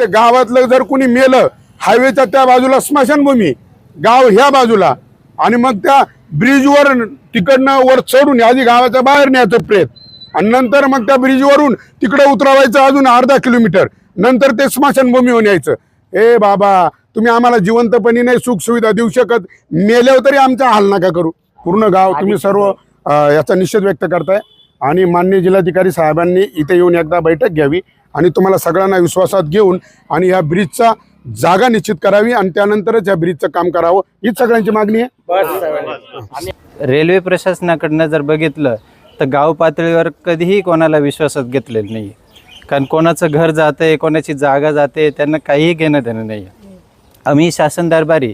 ते गावातलं जर कुणी मेलं हायवेच्या त्या बाजूला स्मशानभूमी गाव ह्या बाजूला आणि मग त्या ब्रिजवर तिकडनं वर चढून आधी गावाच्या बाहेर न्यायचं प्रेत आणि नंतर मग त्या ब्रिजवरून तिकडे उतरवायचं अजून अर्धा किलोमीटर. नंतर ते स्मशानभूमीहून यायचं. ए बाबा तुम्ही आम्हाला जिवंतपणी नाही सुख सुविधा देऊ शकत. मेल्यावर तरी आमचा हाल नका करू. पूर्ण गाव तुम्ही सर्व याचा निषेध व्यक्त करताय. आणि माननीय जिल्हाधिकारी साहेबांनी इथे येऊन एकदा बैठक घ्यावी. आणि तुम्हाला सगळ्यांना विश्वासात घेऊन आणि ह्या ब्रिजचा जागा निश्चित करावी आणि त्यानंतरच या ब्रिजचं काम करावं. हीच सगळ्यांची मागणी आहे. रेल्वे प्रशासनाकडनं जर बघितलं तर गाव पातळीवर कधीही कोणाला विश्वासात घेतलेलं नाही कारण कोणाचं घर जाते कोणाची जागा जाते त्यांना काहीही घेणं देणं नाही आम्ही शासन दरबारी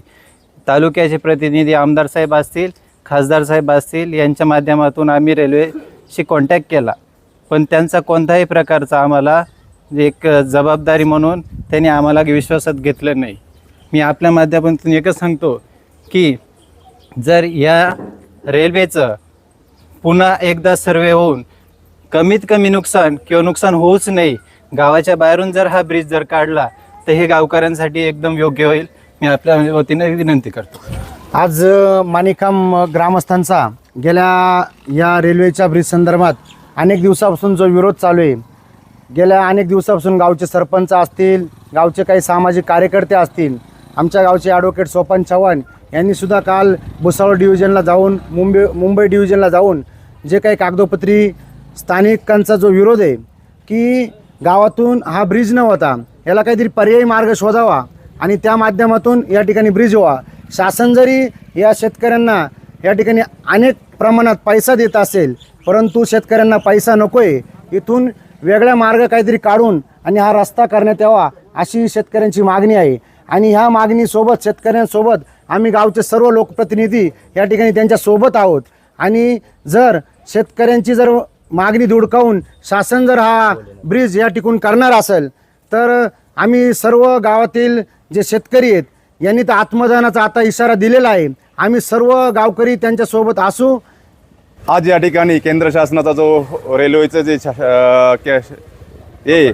तालुक्याचे प्रतिनिधी आमदार साहेब असतील खासदार साहेब असतील यांच्या माध्यमातून आम्ही रेल्वेशी कॉन्टॅक्ट केला. पण त्यांचा कोणताही प्रकारचा आम्हाला एक जबाबदारी म्हणून त्यांनी आम्हाला विश्वासात घेतलं नाही. मी आपल्या माध्यमातून एकच सांगतो की जर या रेल्वेचं पुन्हा एकदा सर्वे होऊन कमीत कमी नुकसान किंवा नुकसान होऊच नाही गावाच्या बाहेरून जर हा ब्रिज जर काढला तर हे गावकऱ्यांसाठी एकदम योग्य होईल. मी आपल्या वतीने विनंती करतो. आज मानिकाम माणिकाम ग्रामस्थांचा गेल्या या रेल्वेच्या ब्रिज संदर्भात अनेक दिवसापासून जो विरोध चालू आहे गेल्या अनेक दिवसापासून गावचे सरपंच असतील गावचे काही सामाजिक कार्यकर्ते असतील आमच्या गावचे ॲडव्होकेट सोपान चव्हाण यांनीसुद्धा काल भुसावळ डिव्हिजनला जाऊन मुंबई मुंबई डिव्हिजनला जाऊन जे काही कागदोपत्री स्थानिकांचा जो विरोध आहे की गावातून हा ब्रिज न होता याला काहीतरी पर्यायी मार्ग शोधावा आणि त्या माध्यमातून या ठिकाणी ब्रिज व्हावा. शासन जरी या शेतकऱ्यांना या ठिकाणी अनेक प्रमाणात पैसा देत असेल परंतु शेतकऱ्यांना पैसा नको आहे इथून वेगळा मार्ग काहीतरी काढून आणि हा रस्ता करण्यात यावा अशी शेतकऱ्यांची मागणी आहे. आणि ह्या मागणीसोबत शेतकऱ्यांसोबत आम्ही गावचे सर्व लोकप्रतिनिधी या ठिकाणी त्यांच्यासोबत आहोत. आणि जर शेतकऱ्यांची जर मागणी धुडकावून शासन जर हा ब्रिज या ठिकून करणार असेल तर आम्ही सर्व गावातील जे शेतकरी आहेत यांनी तर आत्मदानाचा आता इशारा दिलेला आहे. आम्ही सर्व गावकरी त्यांच्यासोबत असू आज या ठिकाणी केंद्र शासनाचा जो रेल्वेचं जे कॅश- हे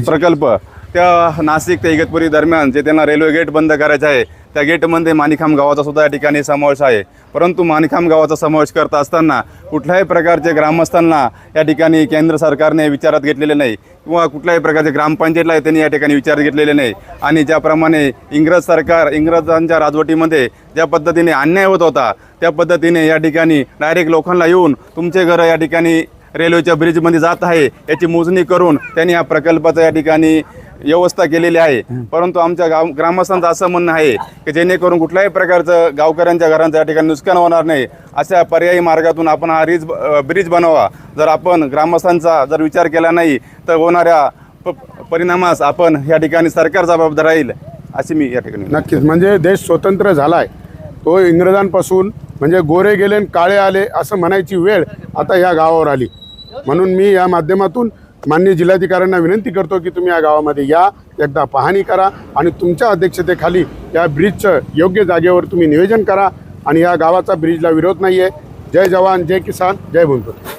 प्रकल्प त्या नाशिक ते इगतपुरी दरम्यान जे त्यांना रेल्वे गेट बंद करायचं आहे त्या गेटमध्ये माणिखाम गावाचा सुद्धा या ठिकाणी समावेश आहे. परंतु माणिखाम गावाचा समावेश करत असताना कुठल्याही प्रकारचे ग्रामस्थांना या ठिकाणी केंद्र सरकारने विचारात घेतलेले नाही किंवा कुठल्याही प्रकारचे ग्रामपंचायतला त्यांनी या ठिकाणी विचारात घेतलेले नाही. आणि ज्याप्रमाणे इंग्रज सरकार इंग्रजांच्या राजवटीमध्ये ज्या पद्धतीने अन्याय होत होता त्या पद्धतीने या ठिकाणी डायरेक्ट लोकांना येऊन तुमचे घरं या ठिकाणी रेल्वेच्या ब्रिजमध्ये जात आहे याची मोजणी करून त्यांनी या प्रकल्पाचं या ठिकाणी व्यवस्था केलेली आहे. परंतु आमच्या गाव ग्रामस्थांचं असं म्हणणं आहे की जेणेकरून कुठल्याही प्रकारचं गावकऱ्यांच्या घरांचं या ठिकाणी नुकसान होणार नाही. अशा पर्यायी मार्गातून आपण हा रिज ब्रिज बनवा. जर आपण ग्रामस्थांचा जर विचार केला नाही तर होणाऱ्या प परिणामास आपण या ठिकाणी सरकार जबाबदार राहील अशी मी या ठिकाणी नक्कीच. म्हणजे देश स्वतंत्र झालाय. तो इंग्रजांपासून म्हणजे गोरे गेले काळे आले असं म्हणायची वेळ आता या गावावर आली. म्हणून मी या माध्यमातून माननीय जिल्हाधिकाऱ्यांना विनंती करतो की तुम्ही या गावामध्ये या एकदा पाहणी करा आणि तुमच्या अध्यक्षतेखाली या ब्रिजचं योग्य जागेवर तुम्ही नियोजन करा आणि या गावाचा ब्रिजला विरोध नाही आहे जय जवान जय किसान जय भूमपती